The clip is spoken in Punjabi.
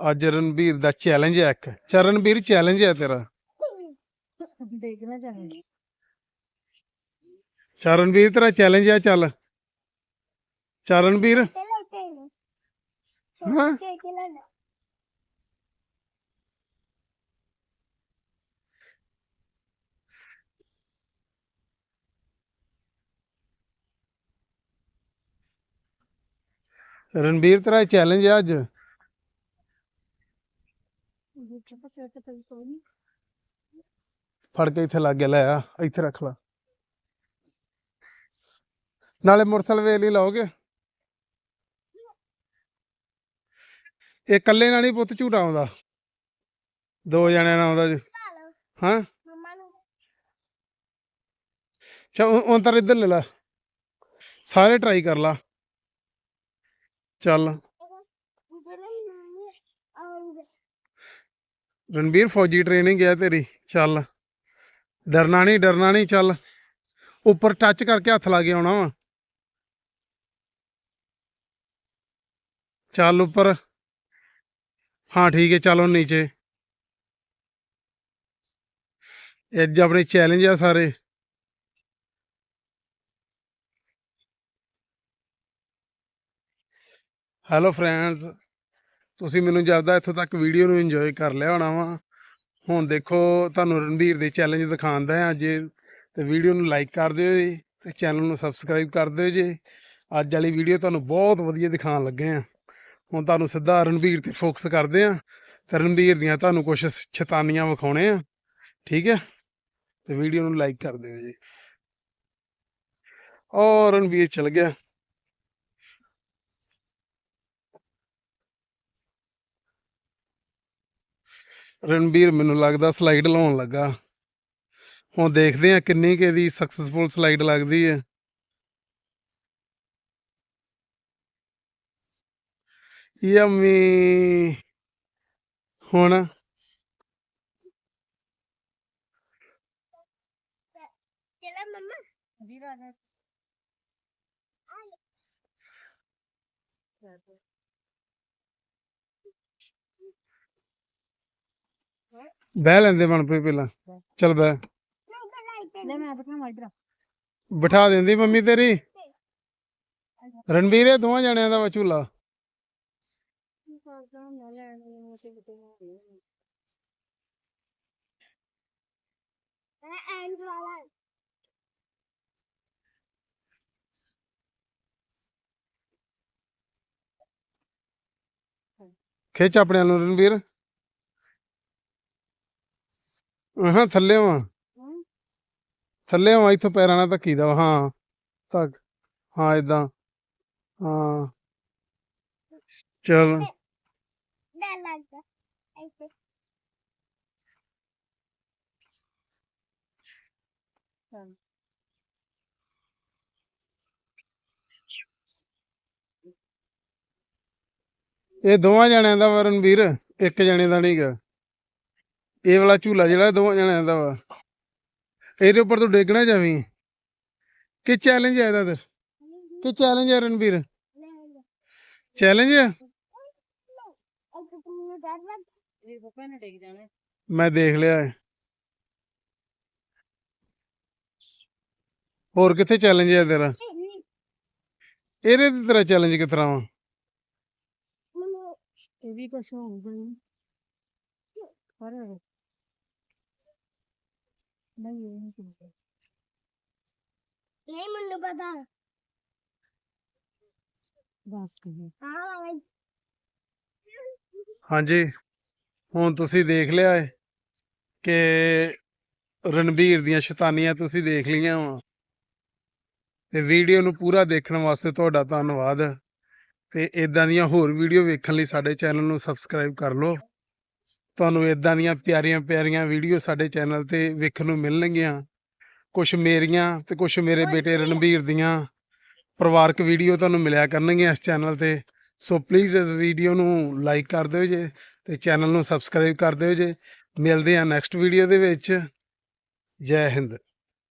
ਅੱਜ ਰਣਬੀਰ ਦਾ ਚੈਲੰਜ ਹੈ ਇੱਕ। ਚਰਨਬੀਰ ਚੈਲੰਜ ਹੈ ਤੇਰਾ। ਦੇਖਣਾ ਚਾਹਾਂਗੀ। ਚਰਨਬੀਰ ਤੇਰਾ ਚੈਲੰਜ ਹੈ ਚੱਲ। ਚਰਨਬੀਰ? ਹਾਂ। ਰਣਬੀਰ ਤੇਰਾ ਚੈਲੰਜ ਹੈ ਅੱਜ। ਫੜ ਕੇ ਇੱਥੇ ਲੱਗ ਗਿਆ ਲੈ ਆ ਇੱਥੇ ਰੱਖ ਲਾ। ਨਾਲੇ ਮੁਰਸਲ ਵੇਲ ਹੀ ਲਾਓਗੇ? ਇਹ ਇਕੱਲੇ ਨਾਲ ਨਹੀਂ ਪੁੱਤ ਝੂਟਾ ਆਉਂਦਾ। ਦੋ ਜਣਿਆਂ ਨਾਲ ਆਉਂਦਾ ਜੀ। ਹਾਂ? ਚਾ ਉਹ ਤਾਂ ਇੱਧਰ ਲੈ ਲਾ। ਸਾਰੇ ਟਰਾਈ ਕਰ ਲਾ। ਚੱਲ। ਰਣਬੀਰ ਫੌਜੀ ਟ੍ਰੇਨਿੰਗ ਹੈ ਤੇਰੀ, ਚੱਲ। ਡਰਨਾ ਨਹੀਂ ਡਰਨਾ ਨਹੀਂ, ਚੱਲ। ਉੱਪਰ ਟੱਚ ਕਰਕੇ ਹੱਥ ਲਾ ਕੇ ਆਉਣਾ ਵਾ। ਚੱਲ ਉੱਪਰ। ਹਾਂ, ਠੀਕ ਹੈ, ਚਲੋ ਨੀਚੇ। ਇਹ ਅੱਜ ਆਪਣੇ ਚੈਲੰਜ ਆ ਸਾਰੇ। ਹੈਲੋ ਫਰੈਂਡਸ ਤੁਸੀਂ ਮੈਨੂੰ ਜ਼ਿਆਦਾ ਇੱਥੋਂ ਤੱਕ ਵੀਡੀਓ ਨੂੰ ਇੰਜੋਏ ਕਰ ਲਿਆ ਹੋਣਾ ਵਾ। ਹੁਣ ਦੇਖੋ, ਤੁਹਾਨੂੰ ਰਣਬੀਰ ਦੇ ਚੈਲੰਜ ਦਿਖਾਉਂਦਾ ਹਾਂ ਅੱਜ ਤੇ ਵੀਡੀਓ ਨੂੰ ਲਾਈਕ ਕਰ ਦਿਓ ਜੀ, ਤੇ ਚੈਨਲ ਨੂੰ ਸਬਸਕ੍ਰਾਈਬ ਕਰ ਦਿਓ ਜੀ। ਅੱਜ ਵਾਲੀ ਵੀਡੀਓ ਤੁਹਾਨੂੰ ਬਹੁਤ ਵਧੀਆ ਦਿਖਾਉਣ ਲੱਗੇ ਆ ਹੁਣ ਤੁਹਾਨੂੰ ਸਿੱਧਾ ਰਣਬੀਰ ਤੇ ਫੋਕਸ ਕਰਦੇ ਆ ਤੇ ਰਣਬੀਰ ਦੀਆਂ ਤੁਹਾਨੂੰ ਕੁਝ ਸ਼ੈਤਾਨੀਆਂ ਵਿਖਾਉਣੇ ਆ ਠੀਕ ਹੈ? ਤੇ ਵੀਡੀਓ ਨੂੰ ਲਾਈਕ ਕਰ ਦਿਓ ਜੀ। ਔਰ ਰਣਬੀਰ ਚਲ ਗਿਆ। ਰਣਬੀਰ ਮੈਨੂੰ ਲੱਗਦਾ ਸਲਾਈਡ ਲਾਉਣ ਲੱਗਾ। ਹੁਣ ਦੇਖਦੇ ਆ ਕਿੰਨੀ ਕੇ ਦੀ ਸਕਸੈਸਫੁਲ ਸਲਾਈਡ ਲੱਗਦੀ ਹੈ। ਯਮੀ। ਹੁਣ ਚਲਾ ਮਮਾ। ਵੀਰਾ ਨੇ ਬਹਿ ਲੈਂਦੇ ਮਨ ਪਈ ਪਹਿਲਾਂ। ਚੱਲ ਬਹਿ। ਬਿਠਾ ਦਿੰਦੀ ਮੰਮੀ ਤੇਰੀ। ਰਣਵੀਰੇ ਦੋਵਾਂ ਜਣਿਆਂ ਦਾ ਝੂਲਾ। ਖਿੱਚ ਆਪਣੇ ਨੂੰ ਰਣਵੀਰ। ਹਾਂ ਥੱਲੇ ਵਾਂ। ਥੱਲੇ ਵਾਂ ਇੱਥੋਂ ਪੈਰਾਂ ਨਾਲ ਧੱਕੀ ਦਾ ਹਾਂ ਤੱਕ ਹਾਂ ਇਦਾਂ ਹਾਂ। ਚਲ। ਇਹ ਦੋਵਾਂ ਜਣਿਆਂ ਦਾ ਵਰਨਵੀਰ ਇੱਕ ਜਣੇ ਦਾ ਨਹੀਂਗਾ ਇਹ ਵਾਲਾ ਝੂਲਾ ਜਿਹੜਾ ਦੋ ਜਣਿਆਂ ਦਾ ਵਾ। ਇਹਦੇ ਉੱਪਰ ਤੂੰ ਡੇਗਣਾ ਜਾਵੀਂ। ਕਿ ਚੈਲੰਜ ਹੈ ਇਹਦਾ ਤੇ? ਕਿ ਚੈਲੰਜ ਹੈ ਰਣਵੀਰ ਚੈਲੰਜ ਹੈ ਮੈਂ ਦੇਖ ਲਿਆ ਹੈ। ਹੋਰ ਕਿੱਥੇ ਚੈਲੰਜ ਹੈ ਤੇਰਾ? ਇਹਦੇ ਤੇ ਤੇਰਾ ਚੈਲੰਜ ਕਿਤਰਾ ਵਾ? ਇਹ ਵੀ ਕੁਛ ਹੋਊਗਾ। ਪਰ ਨਹੀਂ ਇਹ ਨਹੀਂ ਸੁਣਦੇ ਨਹੀਂ ਮੈਨੂੰ ਪਤਾ। ਬਸ ਕਹੇ ਹਾਂ। ਬਾਈ ਹਾਂਜੀ ਹੁਣ ਤੁਸੀਂ ਦੇਖ ਲਿਆ ਹੈ ਕਿ ਰਣਬੀਰ ਦੀਆਂ ਸ਼ੈਤਾਨੀਆਂ ਤੁਸੀਂ ਦੇਖ ਲਈਆਂ ਵਾ। ਤੇ ਵੀਡੀਓ ਨੂੰ ਪੂਰਾ ਦੇਖਣ ਵਾਸਤੇ ਤੁਹਾਡਾ ਧੰਨਵਾਦ। ਤੇ ਇਦਾਂ ਦੀਆਂ ਹੋਰ ਵੀਡੀਓ ਵੇਖਣ ਲਈ ਸਾਡੇ ਚੈਨਲ ਨੂੰ ਸਬਸਕ੍ਰਾਈਬ ਕਰ ਲਓ। ਤੁਹਾਨੂੰ ਇਦਾਂ ਦੀਆਂ ਪਿਆਰੀਆਂ ਪਿਆਰੀਆਂ ਵੀਡੀਓ ਸਾਡੇ ਚੈਨਲ ਤੇ ਵੇਖਣ ਨੂੰ ਮਿਲਣਗੀਆਂ। ਕੁਝ ਮੇਰੀਆਂ ਤੇ ਕੁਝ ਮੇਰੇ ਬੇਟੇ ਰਣਬੀਰ ਦੀਆਂ ਪਰਿਵਾਰਕ ਵੀਡੀਓ ਤੁਹਾਨੂੰ ਮਿਲਿਆ ਕਰਨਗੀਆਂ ਇਸ ਚੈਨਲ ਤੇ। ਸੋ ਪਲੀਜ਼ ਇਸ ਵੀਡੀਓ ਨੂੰ ਲਾਈਕ ਕਰ ਦਿਓ ਜੇ ਤੇ ਚੈਨਲ ਨੂੰ ਸਬਸਕ੍ਰਾਈਬ ਕਰ ਦਿਓ ਜੇ। ਮਿਲਦੇ ਆ ਨੈਕਸਟ ਵੀਡੀਓ ਦੇ ਵਿੱਚ। ਜੈ ਹਿੰਦ।